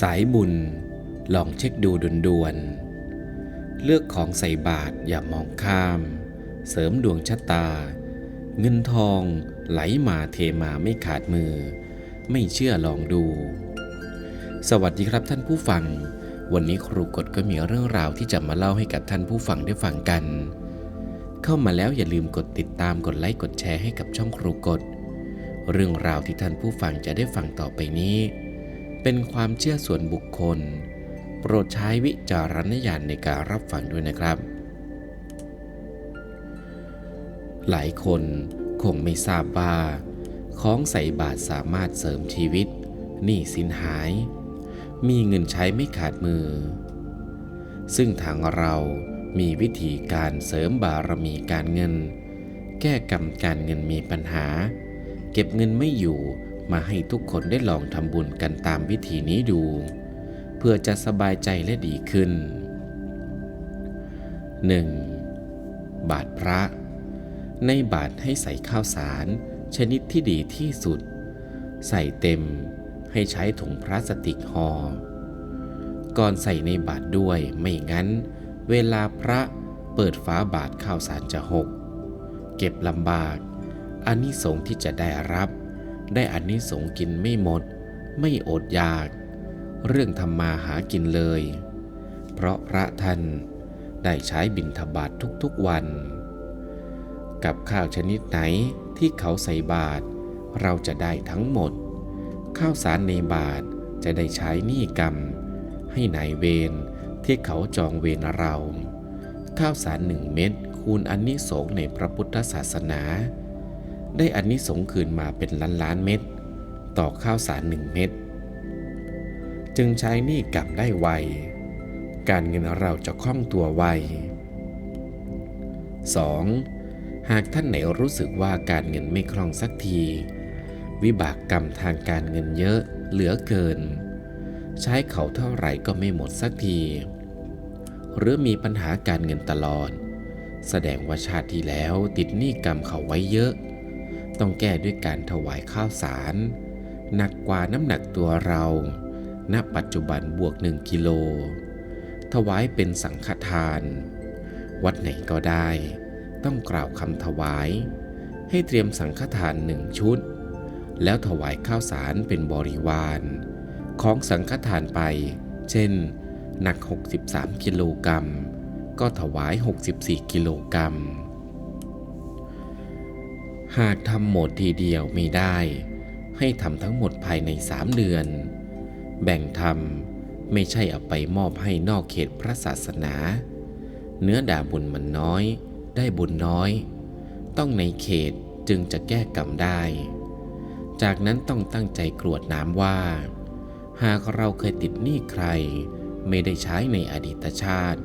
สายบุญลองเช็คดูด่วนๆ เลือกของใส่บาตรอย่ามองข้าม เสริมดวงชะตา เงินทองไหลมาเทมาไม่ขาดมือ ไม่เชื่อลองดู สวัสดีครับท่านผู้ฟัง วันนี้ครูกฎก็มีเรื่องราวที่จะมาเล่าให้กับท่านผู้ฟังได้ฟังกัน เข้ามาแล้วอย่าลืมกดติดตามกดไลค์กดแชร์ให้กับช่องครูกฎเรื่องราวที่ท่านผู้ฟังจะได้ฟังต่อไปนี้ เป็นความเชื่อส่วนบุคคล โปรดใช้วิจารณญาณในการรับฟังด้วยนะครับ หลายคนคงไม่ทราบว่า ของใส่บาตรสามารถเสริมชีวิตหนี้สินหาย มีเงินใช้ไม่ขาดมือ ซึ่งทางเรามีวิธีการเสริมบารมีการเงิน แก้กรรมการเงินมีปัญหา เก็บเงินไม่อยู่ มาให้ทุกคนได้ลองทำบุญกันตามวิธีนี้ดู เพื่อจะสบายใจและดีขึ้น 1. บาทพระ ในบาทให้ใส่ข้าวสาร ชนิดที่ดีที่สุด ใส่เต็มให้ใช้ถุงพลาสติกห่อก่อนใส่ในบาทด้วยไม่งั้น เวลาพระเปิดฝาบาทข้าวสารจะหก เก็บลำบากอานิสงส์ที่จะได้รับ ได้อานิสงส์กินไม่หมด ไม่อดอยาก เรื่องทำมาหากินเลย เพราะพระท่านได้ใช้บิณฑบาตททุกๆวัน กับข้าวชนิดไหนที่เขาใส่บาตรเราจะได้ทั้งหมด ข้าวสารในบาตรจะได้ใช้หนี้กรรม ให้นายเวรที่เขาจองเวรเรา ข้าวสารหนึ่งเม็ดคูณอนนิสงส์ในพระพุทธศาสนา ได้อนนิสงคืนมาเป็นล้านล้านเม็ดต่อข้าวสารหนึ่งเม็ดจึงใช้หนี้กลับได้ไว การเงินเราจะคล่องตัวไว 2. หากท่านไหนรู้สึกว่าการเงินไม่คล่องสักที วิบากกรรมทางการเงินเยอะเหลือเกิน ใช้เขาเท่าไหร่ก็ไม่หมดสักที หรือมีปัญหาการเงินตลอด แสดงว่าชาติที่แล้วติดหนี้กรรมเขาไว้เยอะ ต้องแก้ด้วยการถวายข้าวสาร หนักกว่าน้ำหนักตัวเรา ณ ปัจจุบันบวกหนึ่งกิโล ถวายเป็นสังฆทาน วัดไหนก็ได้ ต้องกล่าวคำถวาย ให้เตรียมสังฆทานหนึ่งชุด แล้วถวายข้าวสารเป็นบริวาร ของสังฆทานไป เช่น หนัก 63 กิโลกรัม ก็ถวาย 64 กิโลกรัม หากทำหมดทีเดียวไม่ได้ ให้ทำทั้งหมดภายในสามเดือน แบ่งทำไม่ใช่เอาไปมอบให้นอกเขตพระศาสนา เนื้อด่าบุญมันน้อย ได้บุญน้อย ต้องในเขตจึงจะแก้กรรมได้ จากนั้นต้องตั้งใจกรวดน้ำว่า หากเราเคยติดหนี้ใคร ไม่ได้ใช้ในอดีตชาติ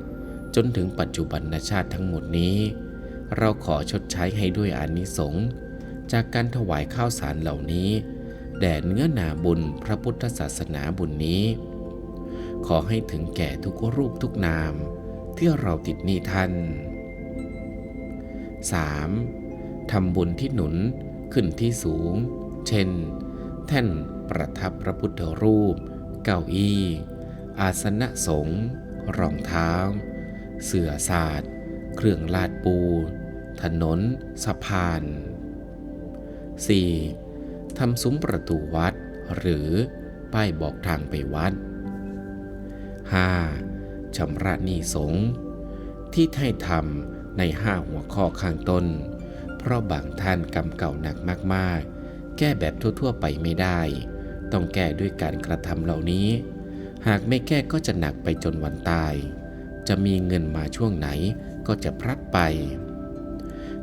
จนถึงปัจจุบันชาติทั้งหมดนี้ เราขอชดใช้ให้ด้วยอานิสงส์จากการถวายข้าวสารเหล่านี้ แด่เนื้อนาบุญพระพุทธศาสนาบุญนี้ ขอให้ถึงแก่ทุกรูปทุกนาม ที่เราติดหนี้ท่าน 3. ทำบุญที่หนุนขึ้นที่สูง เช่น แท่นประทับพระพุทธรูป เก้าอี้ อาสนะสงฆ์รองเท้า เสื่อศาสตร์ เครื่องลาดปู ถนน สะพาน 4. ทำซุ้มประตูวัด หรือป้ายบอกทางไปวัด 5. ชำระหนี้สงฆ์ที่ให้ทำในห้าหัวข้อข้างต้น เพราะบางท่านกรรมเก่าหนักมาก ๆ แก้แบบทั่ว ๆ ไปไม่ได้ ต้องแก้ด้วยการกระทำเหล่านี้ หากไม่แก้ก็จะหนักไปจนวันตาย จะมีเงินมาช่วงไหนก็จะพลัดไป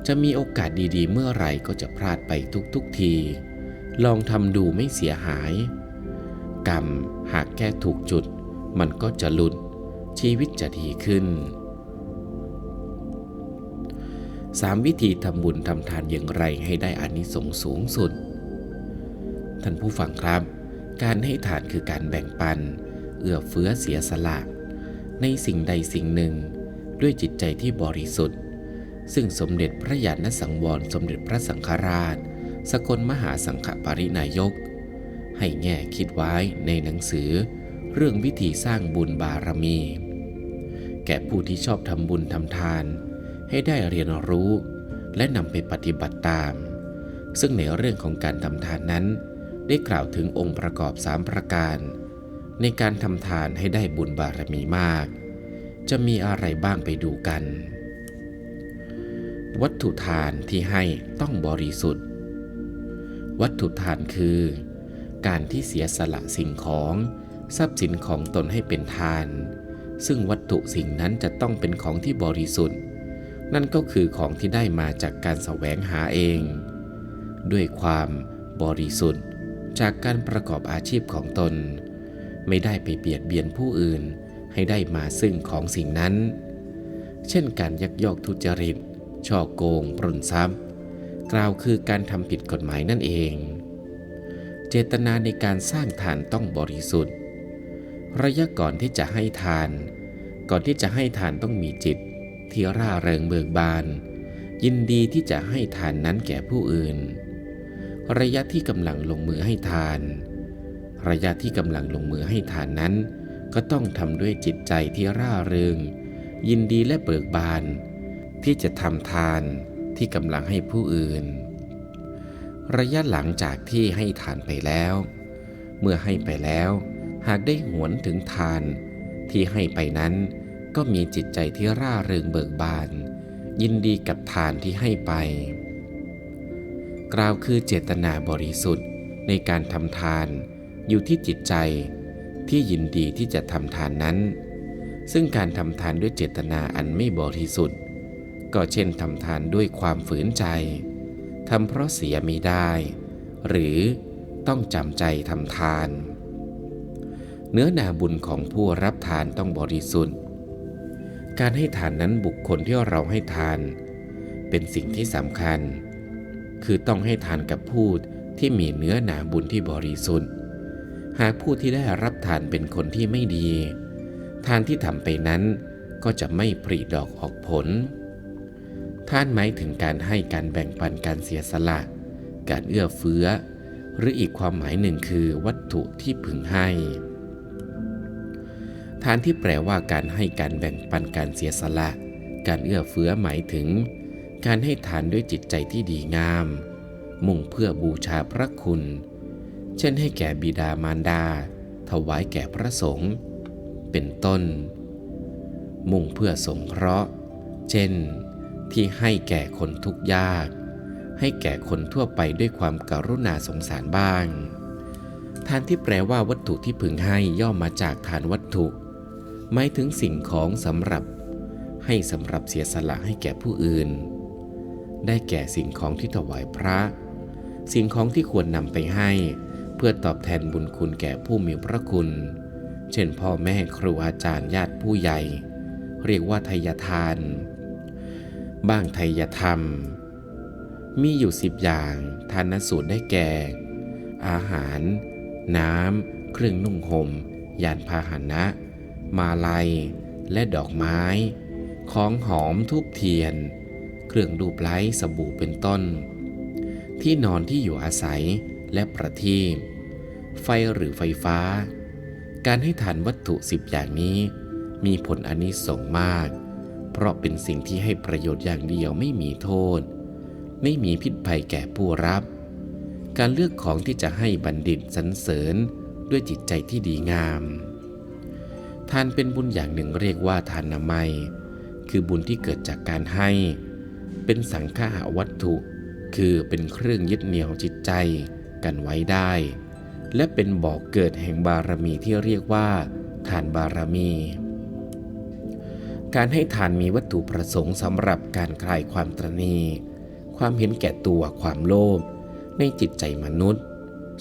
จะมีโอกาสดีๆ เมื่อไหร่ก็จะพลาดไปทุกๆที ลองทำดูไม่เสียหาย กรรมหากแก้ถูกจุด มันก็จะหลุด ชีวิตจะดีขึ้น 3. วิธีทำบุญทำทานอย่างไรให้ได้อานิสงส์สูงสุด ท่านผู้ฟังครับ การให้ทานคือการแบ่งปัน เอื้อเฟื้อเสียสละในสิ่งใดสิ่งหนึ่ง ด้วยจิตใจที่บริสุทธิ์ ซึ่งสมเด็จพระญาณสังวรสมเด็จพระสังฆราช สกลมหาสังฆปรินายก ให้แง่คิดไว้ในหนังสือ เรื่องวิธีสร้างบุญบารมี แก่ผู้ที่ชอบทำบุญทำทาน ให้ได้เรียนรู้และนำไปปฏิบัติตาม ซึ่งในเรื่องของการทำทานนั้น ได้กล่าวถึงองค์ประกอบสามประการ ในการทำทานให้ได้บุญบารมีมาก จะมีอะไรบ้างไปดูกัน วัตถุทานที่ให้ต้องบริสุทธิ์ วัตถุทานคือ การที่เสียสละสิ่งของทรัพย์สินของตนให้เป็นทาน ซึ่งวัตถุสิ่งนั้นจะต้องเป็นของที่บริสุทธิ์ นั่นก็คือของที่ได้มาจากการแสวงหาเอง ด้วยความบริสุทธิ์จากการประกอบอาชีพของตน ไม่ได้ไปเบียดเบียนผู้อื่นให้ได้มาซึ่งของสิ่งนั้น เช่นการยักยอกทุจริต ช่อโกง ปล้นทรัพย์ กล่าวคือการทำผิดกฎหมายนั่นเอง เจตนาในการสร้างทานต้องบริสุทธิ์ ระยะก่อนที่จะให้ทาน ก่อนที่จะให้ทานต้องมีจิต ที่ร่าเริงเบิกบาน ยินดีที่จะให้ทานนั้นแก่ผู้อื่น ระยะที่กำลังลงมือให้ทาน ระยะที่กำลังลงมือให้ทานนั้น ก็ต้องทำด้วยจิตใจที่ร่าเริงยินดีและเบิกบาน ที่จะทำทานที่กำลังให้ผู้อื่น ระยะหลังจากที่ให้ทานไปแล้ว เมื่อให้ไปแล้ว หากได้หวนถึงทานที่ให้ไปนั้น ก็มีจิตใจที่ร่าเริงเบิกบาน ยินดีกับทานที่ให้ไป กล่าวคือเจตนาบริสุทธิ์ในการทำทานอยู่ที่จิตใจที่ยินดีที่จะทำทานนั้น ซึ่งการทำทานด้วยเจตนาอันไม่บริสุทธิ์ ก็เช่นทำทานด้วยความฝืนใจทำเพราะเสียม่ได้ หรือต้องจำใจทำทาน เนื้อนาบุญของผู้รับทานต้องบริสุทธิ์ การให้ทานนั้นบุคคลที่เราให้ทาน เป็นสิ่งที่สำคัญ คือต้องให้ทานกับผู้ที่มีเนื้อนาบุญที่บริสุทธิ์ หากผู้ที่ได้รับทานเป็นคนที่ไม่ดี ทานที่ทำไปนั้นก็จะไม่ผลิดอกออกผล ทานหมายถึงการให้การแบ่งปันการเสียสละ การเอื้อเฟื้อ หรืออีกความหมายหนึ่งคือวัตถุที่พึงให้ ทานที่แปลว่าการให้การแบ่งปันการเสียสละ การเอื้อเฟื้อหมายถึง การให้ทานด้วยจิตใจที่ดีงาม มุ่งเพื่อบูชาพระคุณ เช่นให้แก่บิดามารดา ถวายแก่พระสงฆ์เป็นต้น มุ่งเพื่อสงเคราะห์ เช่น ที่ให้แก่คนทุกข์ยาก ให้แก่คนทั่วไปด้วยความกรุณาสงสารบ้าง ทานที่แปลว่าวัตถุที่พึงให้ย่อมมาจากทานวัตถุ หมายถึงสิ่งของสำหรับ ให้สำหรับเสียสละให้แก่ผู้อื่น ได้แก่สิ่งของที่ถวายพระ สิ่งของที่ควรนำไปให้ เพื่อตอบแทนบุญคุณแก่ผู้มีพระคุณ เช่นพ่อแม่ครูอาจารย์ญาติผู้ใหญ่ เรียกว่าทายทาน บ้างไทยธรรม มีอยู่สิบอย่างทานสูตรได้แก่ อาหาร น้ำ เครื่องนุ่งหม่ม ยานพาหนะ มาลัย และดอกไม้ ของหอมทูบเทียน เครื่องดูปไล้สบู่เป็นต้น ที่นอนที่อยู่อาศัยและประทีปไฟหรือไฟฟ้า การให้ทานวัตถุสิบอย่างนี้ มีผลอนิสงส์มาก เพราะเป็นสิ่งที่ให้ประโยชน์อย่างเดียวไม่มีโทษ ไม่มีพิษภัยแก่ผู้รับ การเลือกของที่จะให้บัณฑิตสรรเสริญด้วยจิตใจที่ดีงาม ทานเป็นบุญอย่างหนึ่งเรียกว่าทานนามัย คือบุญที่เกิดจากการให้ เป็นสังฆาวัตถุ คือเป็นเครื่องยึดเหนี่ยวจิตใจกันไว้ได้ และเป็นบ่อกเกิดแห่งบารมีที่เรียกว่า ทานบารมี การให้ทานมีวัตถุประสงค์สำหรับการคลายความตรณีความเห็นแก่ตัวความโลภในจิตใจมนุษย์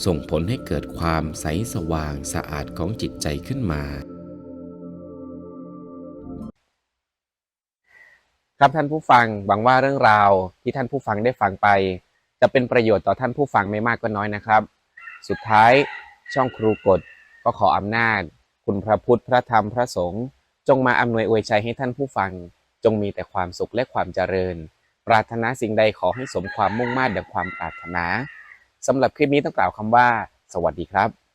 ส่งผลให้เกิดความใสสว่างสะอาดของจิตใจขึ้นมา ครับท่านผู้ฟังหวังว่าเรื่องราวที่ท่านผู้ฟังได้ฟังไป จะเป็นประโยชน์ต่อท่านผู้ฟังไม่มากก็น้อยนะครับ สุดท้ายช่องครูกฎก็ขออำนาจ คุณพระพุทธพระธรรมพระสงฆ์ จงมาอำนวยอวยชัยให้ท่านผู้ฟัง จงมีแต่ความสุขและความเจริญ ปรารถนาสิ่งใดขอให้สมความมุ่งมา่ดังความปรารถนาสำหรับคลิปนี้ต้องกล่าวคำว่า สวัสดีครับ